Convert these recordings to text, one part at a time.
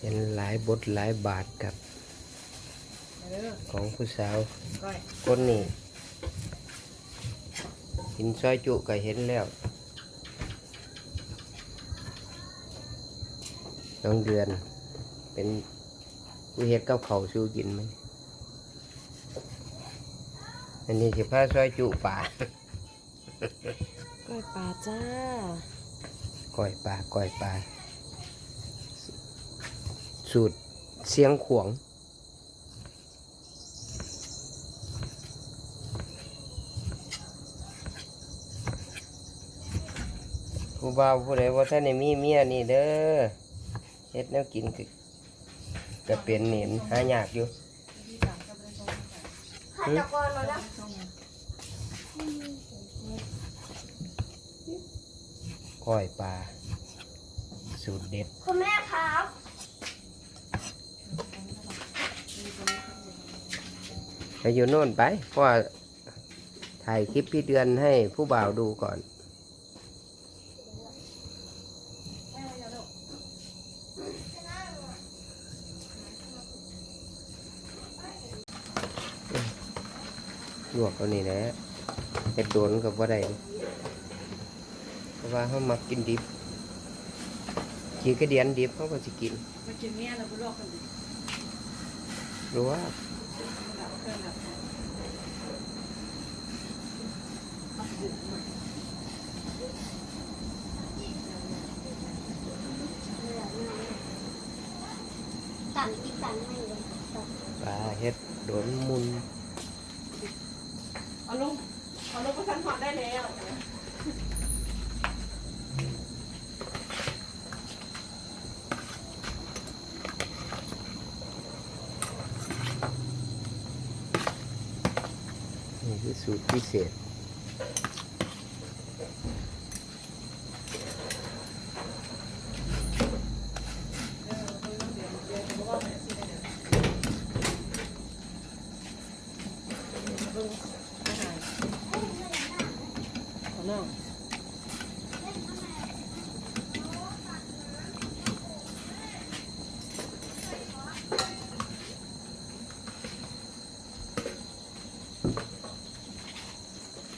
เห็นหลายบทหลายบาทกับเออของผู้สาวก้อยคนนี้หินซอยจุก็เห็นแล้ว น้องเดือน เป็นผู้เฮ็ดกับเขาวสู้กินไหมอันนี้สิพาซอยจุป่าก้อยปลาจ้าก้อยปลาก้อยปลา สูตรเสียงขวง ผู้บ่าวผู้ใดว่าท่านได้มีเมียนี่เด้อเฮ็ดแนวกินคือก็เป็นนี่มันหายากอยู่ข้าจะกรเราแล้วก้อยปลาสูตรเด็ด คุณแม่ครับ ไปอยู่โน่นไป เพราะว่าถ่ายคลิปพี่เดือนให้ผู้บ่าวดูก่อน ลวกเอานี่แหละเห็ดโดนกับว่าได้เพราะว่าเขามักกินดิบขีกระเดียนดิบเขาก็จะกินมากินเมียเราไปลวกกันดิรู้ว่า ดังดับสั่งอีกสั่งให้เลยปลาเห็ดโดนมุนเอาลงเอาลงก็ฉันถอดได้แล้ว นี่คือ สูตรพิเศษ อาหารของน้อง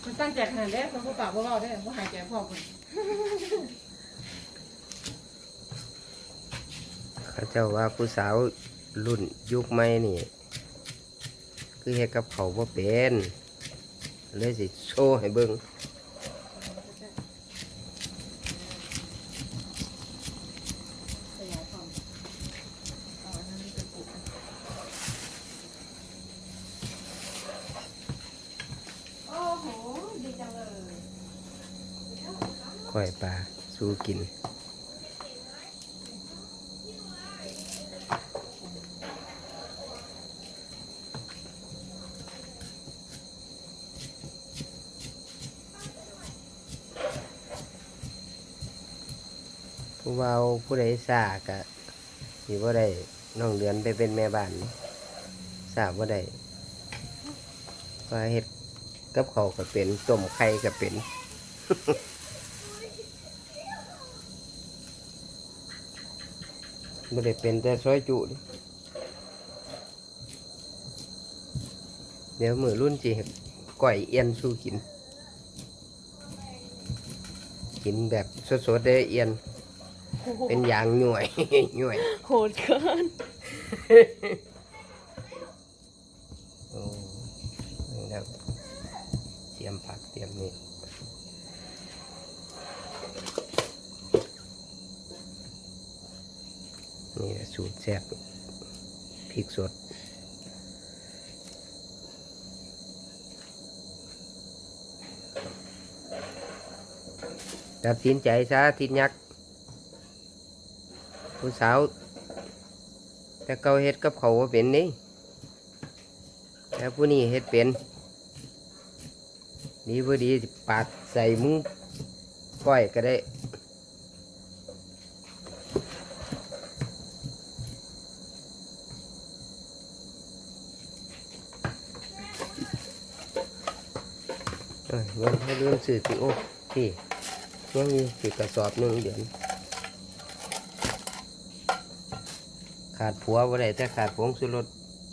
มัน ตั้งใจขนาดนี้มันก็ปากว่าเราได้ว่าหายใจพอคนเขาเจ้าว่าผู้สาวรุ่นยุคใหม่นี่ คือเฮ็ดกับเขาวบ่เป็น เลยสิโชว์ให้เบิ่ง ขยายความเอาอันนั้นไปปลูก โอ้โห ดีจังเลย ก้อยปลาสู้กินผู้เบาผู้ใดสากะสิบ่ได้น้องเดือนไปเป็นแม่บ้านสาบ่ได้ว่าเฮ็ดกับเขาก็เป็นต้มไข่ก็เป็น บ่ได้เป็นแต่ซอยจุเด้เดี๋ยวมือรุ่นจีก่อยเอียนสู้กิน กินแบบสดๆได้เอียน เป็นอย่างหน่วยหน่วย โหดเกินโอ้นี่แล้วเตรียมผักเตรียมนี่นี่ แหละสูตรแซ่บพริกสดตัดสินใจซะทิดยักษ์ผู้สาว แต่เกาเฮ็ดกับเขาวบ่เป็นนี่แต่ผู้นี้เฮ็ดเป็นดีพอดีปาดใส่มือก้อยก็ได้ เอ้ยเงิ นให้องสื่อสิโอ้ที่ยังมีสิกระสอบหนึ่งเดือนขาดผัวบ่ได้แต่ขาดผงสุรส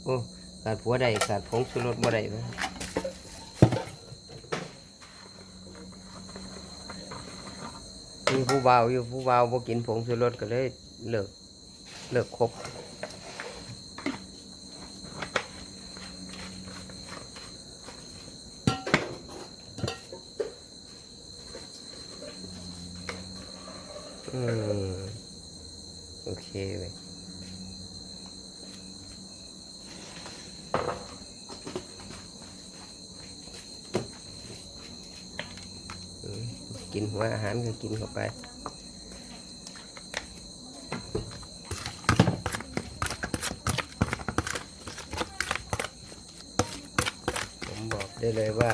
โอ้ขาดผัวได้ขาดผงสุรสบ่ได้เว้ยมีผู้เบาอยู่ผู้เบาบ่กินผงสุรสก็เลยเลิกเลิกคบ อืม โอเคเว้ยกินหัวอาหารก็กินเข้าไปผมบอกได้เลยว่า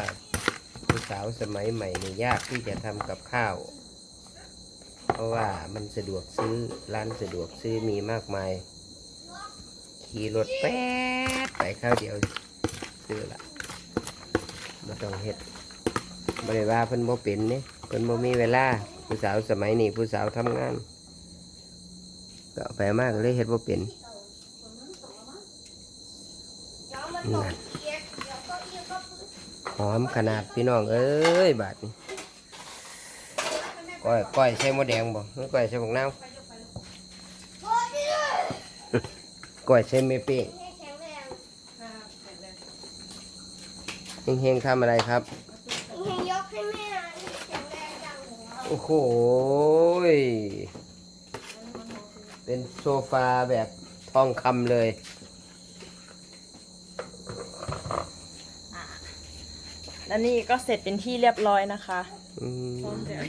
ผู้สาวสมัยใหม่นี่ยากที่จะทำกับข้าว เพราะว่ามันสะดวกซื้อร้านสะดวกซื้อมีมากมาย ขี่รถแป๊ดไปข้าวเดียวซื้อละมาต้องเฮ็ดบริว่าเพิ่นบ่เป็นเนี่ยเพิ่นบ่มีเวลาผู้สาวสมัยนี้ผู้สาวทำงาน ก็ไปมากเลยเฮ็ดบ่เป็นหอมขนาดพี่น้องเอ้ยบาดนี้ ก้อยก้อยใส่หมดแดงบ่หรือก้อยใส่บักนาวโอ้ยพี่เลยก้อยใส่เมเป้งให้แข็งแรงเฮงๆทำอะไรครับให้ยกให้แม่ให้แข็งแรงจังเลยโอ้โหยเป็นโซฟาแบบทองคำเลยและนี่ก็เสร็จเป็นที่เรียบร้อยนะคะอืมพร้อมเสิร์ฟ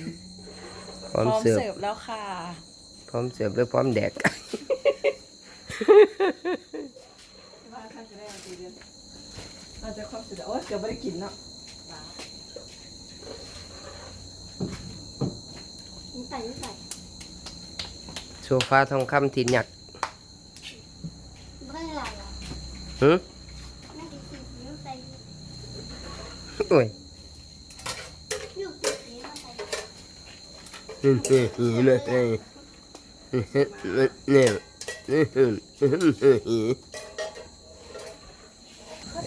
พร้อมพร้อมเสิร์ฟเสิร์ฟแล้วค่ะ พร้อมเสิร์ฟหรือพร้อมแดกว่าท่านจะได้เอาตีเดือนเราจะครบสุดโอ้ยเกือบไม่ได้กินเนาะนี่ใส่นี่ใส่โซฟาทองคำที่หยักไม่อะไรหรอหึแม่กินสีนี้ใส่โอ้ยยูสีนี้มาใส่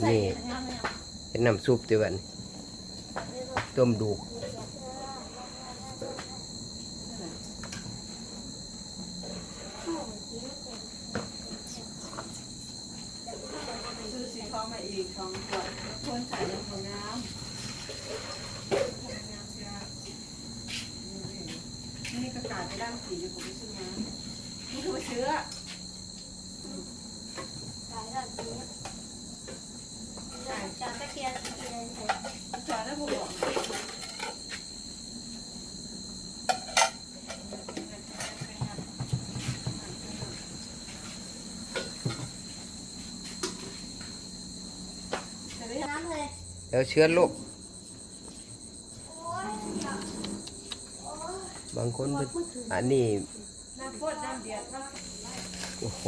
นี่เป็นน้ำซุปติวันต้มดูก ซื้อสีทองมาอีกสองขวดคนใส่ลงของน้ำนี่กระกาศไปด้านสีอยู่ผมไม่ซื้อมานี่คือเชื้อใส่แบบนี้จะตะเกียบตะเกียบใส่จอได้ผมบอกน้ำเลยแล้วเชื้อโรค โอ้ย บางคนเพิ่นอันนี้น้ำฟดน้ำเดียดน้ำโอ้โห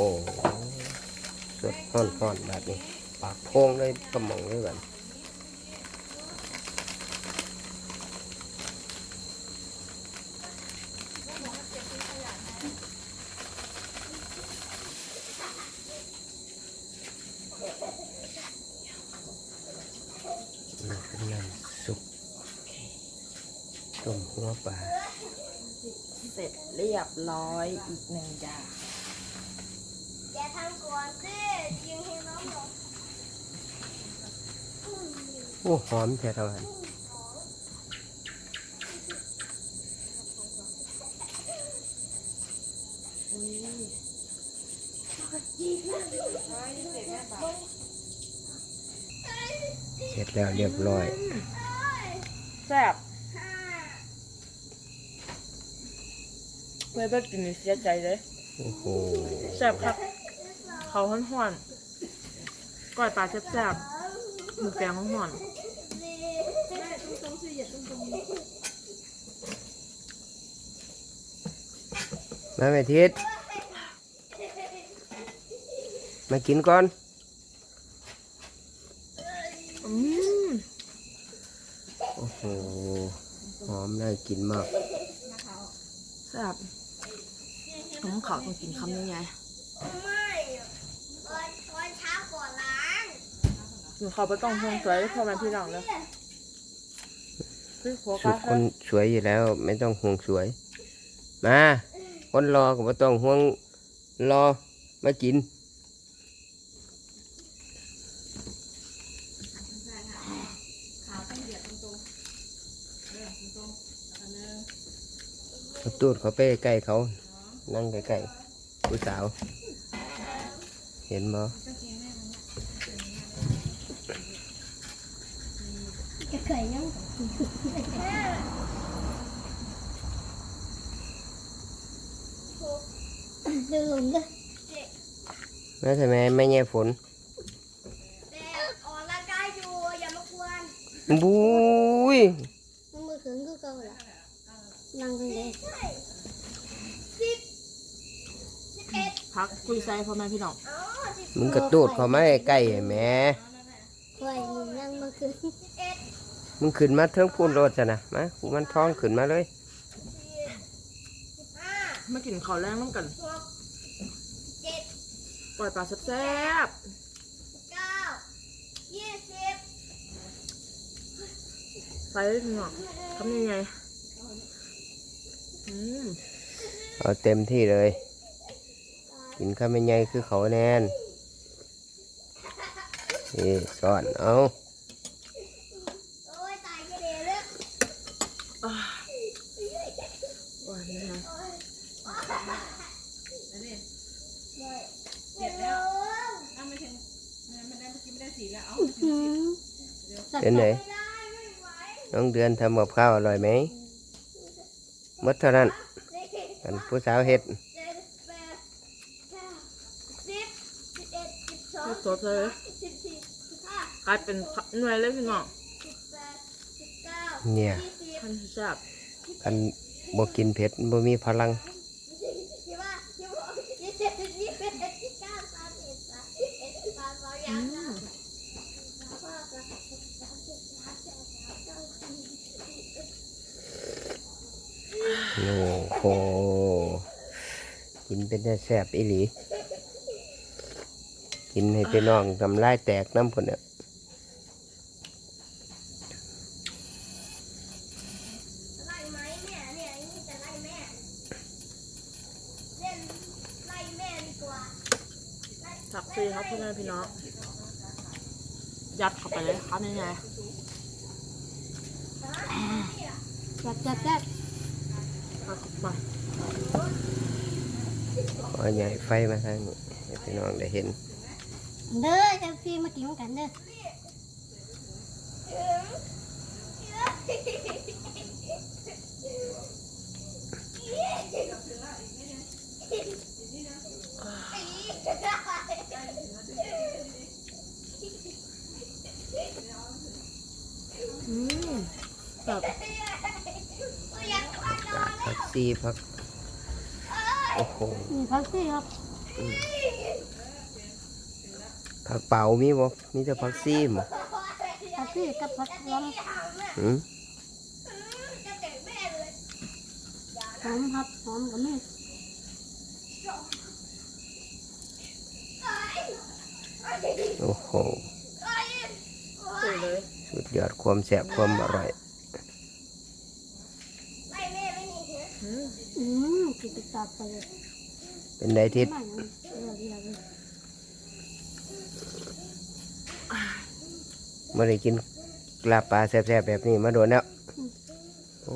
สดฮ้อนฮ้อนๆแบบนี้ ปากโพงเลยกระหม่องเลยแบบมันเป็นน้ำซุปต้มหัวปลา เสร็จเรียบร้อยอีกหนึ่งอย่างอย่าทำก่อนสิยิงให้น้องหน่อยโอ้หอมแท้ทวันเสร็จแล้วเรียบร้อย แซ่บ เพื่อนเพื่อนกินนี่เสียใจเลยโอ้โหแซ่บครับเขาห้อนห้อนๆก้อยปลาแซ่บๆหมูแกงห้อนห้อนมาแม่ทิศมากินก่อนๆอืมโอ้โหหอมน่ากินมากแซ่บ น้ขอต้องกินคำนี้ไงไม่ตอนตอนช้าก่อนล้างหนูขอไปต้องพวงสวยพอมาพี่หลังเลยวพี่หัวสุกดคนสวยอยู่แล้ว ไม่ต้องห่วงสวย มา คนรอก็บ่ต้องห่วงรอมากินตูดเขาไปใกล้เขา นั่งใกล้ๆผู้สาว เห็นบ่จะเคยยังดื่มเลยแม่ทำไมไม่แย่ฝนแต่ออกร่างกายอยู่อย่ามากวนบุ้ยมันมือถึงก็เก่าละนั่งตรงนี้สิบสิบเอ็ด พักคุยไซพ่อแม่พี่น้องอ๋อสิบมึงกระตูดเขามาใกล้ๆแหม่ไว้มึงนั่งมาคืนสิบเอ็ดมึงขึ้นมาเทิงพูนรถจ้ะนะมากูมันท้องขึ้นมาเลยสิบสิบห้ามากินข้าวแรงน้ำกันหกเจ็ดปล่อยปลาแซ่บเก้ายี่สิบๆไซพี่น้องทำยังไงอืม เอาเต็มที่เลย กินข้าวไม่ใหญ่คือเขาแน่นนี่สอนเอาโอ้ยตายก็เดี๋ยวเลยอ่าว่านี่นะเจ็บแล้วเป็นไหนไม่ได้ไม่ไหวน้องเดือนทำกับข้าวอร่อยไหมหมดเท่านั้นสิบกันผู้สาวเฮ็ด เจ็ดแปดเก้าสิบสิบเอ็ด สิบสองไม่สดเลยสิบสี่สิบห้ากลายเป็นหน่วยเลยพี่น้องสิบแปดสิบเก้าเนี่ยยี่สิบท่านแซ่บกันบ่กินเผ็ดบ่มีพลังยี่ห้ายี่หกยี่เจ็ดยี่แปดยี่เก้าสามสิบสามสิบเอ็ดสามสองออืย่างมสามห้าสามหกสามเจ็ดสามแปดสามเก้าสี่สิบโอ้โหกินเป็นแต่แซ่บอีหลี กินให้พี่น้องทำลายแตกน้ำคนเนี่ยไล่ไหมแม่เนี่ยนี่จะไล่แม่เล่นไล่แม่ดีกว่าไล่ผักฟรีครับพ่อแม่พี่น้อง ยัดเข้าไปเลยครับยังไงจับจับจับผักเข้าไปขอใหญ่ไฟมาทางนี้ให้พี่น้องได้เห็น เด้อจะพี่มากินกันเด้ออืมแบบผักซีผัก โอ้โหนี่พักสิครับ ผักเป่ามีบ่มีแต่ผักซีหมดพักสิกับพักล้มหืมหอมครับหอมกับแม่โอ้โหสวยเลยสุดยอดความแซ่บความอร่อยอืมอืมกินตับไปเลยเป็นไดทิศ ไม่ได้กินลาบปลาแซ่บๆแบบนี้มาโดนแล้วโอ้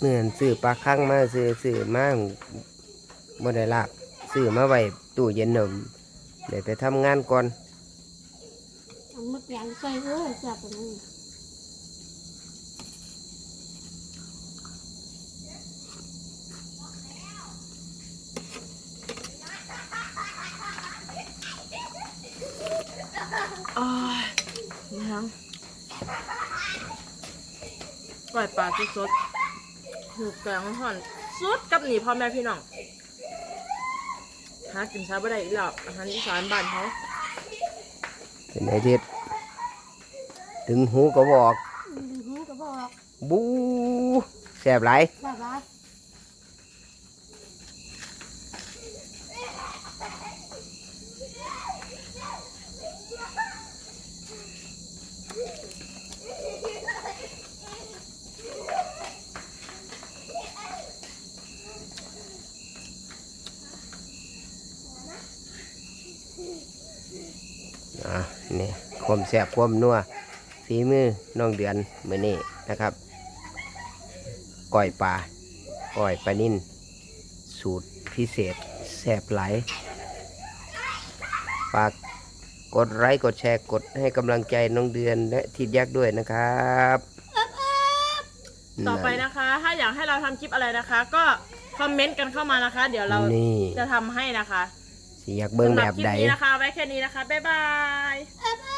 เนื่อนซื้อปลาคังมาซื้อซื้อมาบ่ได้ลาบซื้อมาไว้ตู้เย็นหนมเดี๋ยวไปทำงานก่อนเอามึกยางใส่เออจับตรงนี้ อ้ายนี่ ทั้งปล่อยปลาสดๆหูแกงห่อนสุดกับหนีพ่อแม่พี่น้องหากินเช้าบ่ได้อีกแล้วอาหารอีสานบ้านเขาเป็นไดทิศถึงหูก็บอกอืมหูก็บอกบูแซ่บหลายบ้าบ้า ความแสบความนัวฝีมือน้องเดือนมื้อนี้นะครับก้อยปลาก้อยปลานิ่นสูตรพิเศษแสบหลายฝากกดไลค์กดแชร์กดให้กำลังใจน้องเดือนและทิดยักษ์ด้วยนะครับต่อไปนะคะ ถ้าอยากให้เราทำคลิปอะไรนะคะ ก็คอมเมนต์กันเข้ามานะคะ เดี๋ยวเรานี่จะทำให้นะคะ สิอยากเบิ่งสำหแบรับบคลิปใดนี้นะคะ ไว้แค่นี้นะคะ บ๊ายบายเอ๊ะ